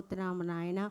స్తోత్రము నాయన.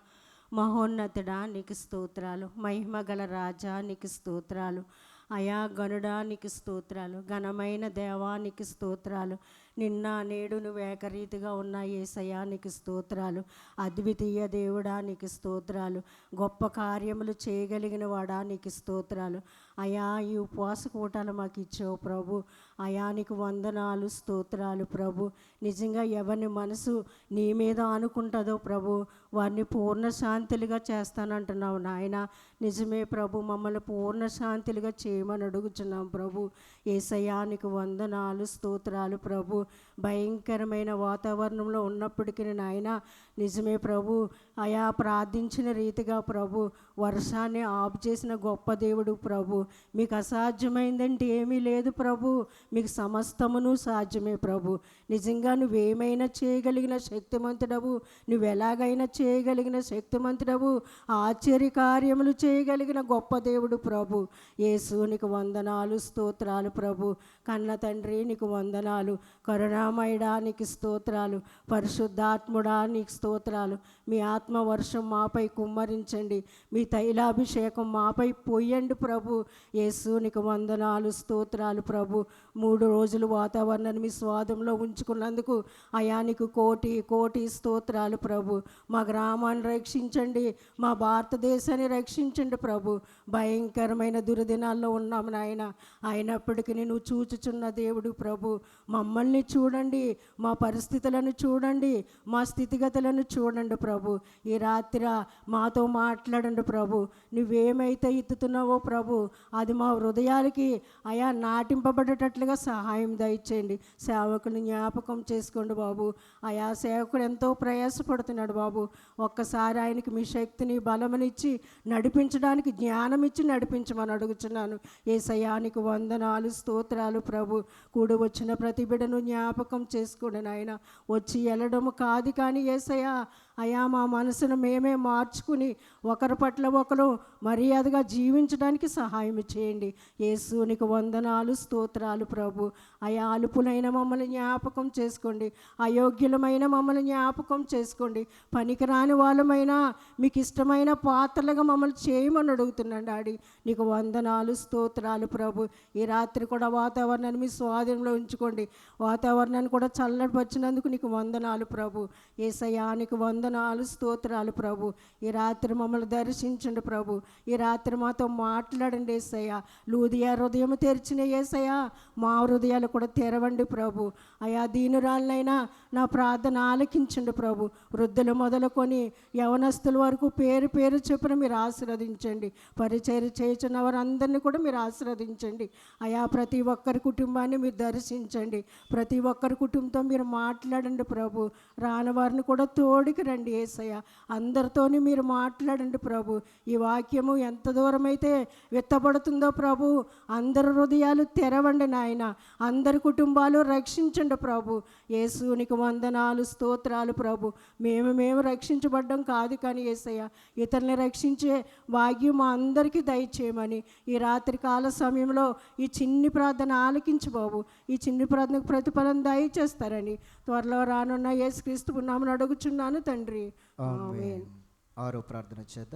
మహోన్నతుడా నీకు స్తోత్రాలు. మహిమ గల రాజా నీకు స్తోత్రాలు. అయా గనుడా నీకు స్తోత్రాలు. ఘనమైన దేవా నీకు స్తోత్రాలు. నిన్న నేడు నువ్వు ఏకరీతిగా ఉన్న ఏసయ్యా నీకు స్తోత్రాలు. అద్వితీయ దేవుడా నీకు స్తోత్రాలు. గొప్ప కార్యములు చేయగలిగిన వాడా నీకు స్తోత్రాలు. అయా ఈ ఉపవాస కూటాలు మాకు ఇచ్చావు ప్రభు. అయా నీకు వందనాలు స్తోత్రాలు ప్రభు. నిజంగా ఎవరిని మనసు నీ మీద అనుకుంటుందో ప్రభు వారిని పూర్ణ శాంతులుగా చేస్తానంటున్నావు నాయన. నిజమే ప్రభు మమ్మల్ని పూర్ణ శాంతులుగా చేయమని అడుగుచున్నాం ప్రభు. ఏసయానికి వందనాలు స్తోత్రాలు ప్రభు. భయంకరమైన వాతావరణంలో ఉన్నప్పటికీ నాయన నిజమే ప్రభు. అయా ప్రార్థించిన రీతిగా ప్రభు వర్షాన్ని ఆఫ్ చేసిన గొప్ప దేవుడు ప్రభు. మీకు అసాధ్యమైందంటే ఏమీ లేదు ప్రభు. మీకు సమస్తమును సాధ్యమే ప్రభు. నిజంగా నువ్వేమైనా చేయగలిగిన శక్తిమంతుడవు. నువ్వు ఎలాగైనా చేయగలిగిన శక్తిమంతుడవు. ఆశ్చర్య కార్యములు చేయగలిగిన గొప్ప దేవుడు ప్రభు. యేసు నీకు వందనాలు స్తోత్రాలు ప్రభు. కన్న తండ్రి నీకు వందనాలు. కరుణామయుడా నీకు స్తోత్రాలు. పరిశుద్ధాత్ముడా నీకు స్తోత్రాలు. మీ ఆత్మవర్షం మాపై కుమ్మరించండి. మీ తైలాభిషేకం మాపై పోయండి ప్రభు. యేసు నీకు వందనాలు స్తోత్రాలు ప్రభు. మూడు రోజులు వాతావరణాన్ని మీ స్వాదంలో ఉంచుకున్నందుకు అయానికి కోటి కోటి స్తోత్రాలు ప్రభు. మా గ్రామాన్ని రక్షించండి. మా భారతదేశాన్ని రక్షించండి ప్రభు. భయంకరమైన దుర్దినాల్లో ఉన్నాము నాయన. అయినప్పటికీ నువ్వు చూచుచున్న దేవుడు ప్రభు. మమ్మల్ని చూడండి మా పరిస్థితులను చూడండి మా స్థితిగతులను చూడండి ప్రభు. ఈ రాత్రి మాతో మాట్లాడండి ప్రభు. నువ్వేమైతే ఎత్తుతున్నావో ప్రభు అది మా హృదయాలకి అయా నాటింపబడేటట్లుగా సహాయం దయచేయండి. సేవకుని జ్ఞాపకం చేసుకోండి బాబు. ఆయా సేవకుడు ఎంతో ప్రయాసపడుతున్నాడు బాబు. ఒక్కసారి ఆయనకి మీ శక్తిని బలమనిచ్చి నడిపించడానికి జ్ఞానం ఇచ్చి నడిపించమని అడుగుతున్నాను ఏ సయానికి వందనాలు స్తోత్రాలు ప్రభు. కూడి వచ్చిన ప్రతి బిడ్డను జ్ఞాపకం చేసుకోండి నాయన. వచ్చి వెళ్ళడము కాదు కానీ ఏసయ్యా అయా మా మనసును మేమే మార్చుకుని ఒకరి పట్ల ఒకరు మర్యాదగా జీవించడానికి సహాయం చేయండి. యేసు నీకు వందనాలు స్తోత్రాలు ప్రభు. అయా అలుపులైన మమ్మల్ని జ్ఞాపకం చేసుకోండి. అయోగ్యులమైన మమ్మల్ని జ్ఞాపకం చేసుకోండి. పనికిరాని వాళ్ళమైనా మీకు ఇష్టమైన పాత్రలుగా మమ్మల్ని చేయమని అడుగుతున్నాను డాడీ. నీకు వందనాలు స్తోత్రాలు ప్రభు. ఈ రాత్రి కూడా వాతావరణాన్ని మీ స్వాధీనంలో ఉంచుకోండి. వాతావరణాన్ని కూడా చల్లపరిచినందుకు నీకు వందనాలు ప్రభు. ఏసయానికి వందనాలు స్తోత్రాలు ప్రభు. ఈ రాత్రి మమ్మల్ని దర్శించండి ప్రభు. ఈ రాత్రి మాతో మాట్లాడండి ఏసయ్య. లూదియా హృదయం తెరిచిన ఏసయ్య. మా హృదయాలు కూడా తెరవండి ప్రభు. అయా దీనురాళ్ళైనా నా ప్రార్థన ఆలకించండి ప్రభు. వృద్ధులు మొదలుకొని యవనస్తుల వరకు పేరు పేరు చొప్పున మీరు ఆశీర్వదించండి. పరిచయం చేస్తున్న వారందరినీ కూడా మీరు ఆశీర్వదించండి. అయా ప్రతి ఒక్కరి కుటుంబాన్ని మీరు దర్శించండి. ప్రతి ఒక్కరి కుటుంబంతో మీరు మాట్లాడండి ప్రభు. రాని వారిని కూడా తోడికి రండి. ఏసయ్య. అందరితోని మీరు మాట్లాడండి ప్రభు. ఈ వాక్యము ఎంత దూరమైతే విత్తబడుతుందో ప్రభు. అందరి హృదయాలు తెరవండి నాయన. అందరి కుటుంబాలు రక్షించండి ప్రభు. యేసునికి వందనాలు స్తోత్రాలు ప్రభు. మేము మేము రక్షించబడ్డం కాదు కానీ ఏసయ్య ఇతరుల్ని రక్షించే భాగ్యం మా అందరికీ దయచేయమని. ఈ రాత్రి కాల సమయంలో ఈ చిన్ని ప్రార్థన ఆలకించు బాబు. ఈ చిన్ని ప్రార్థనకు ప్రతిఫలం దయచేస్తారని. త్వరలో రానున్న యేసుక్రీస్తు నామని అడుగుచున్నాను తండ్రి. ఆమేన్. ఆరో ప్రార్థన చేద్దాం.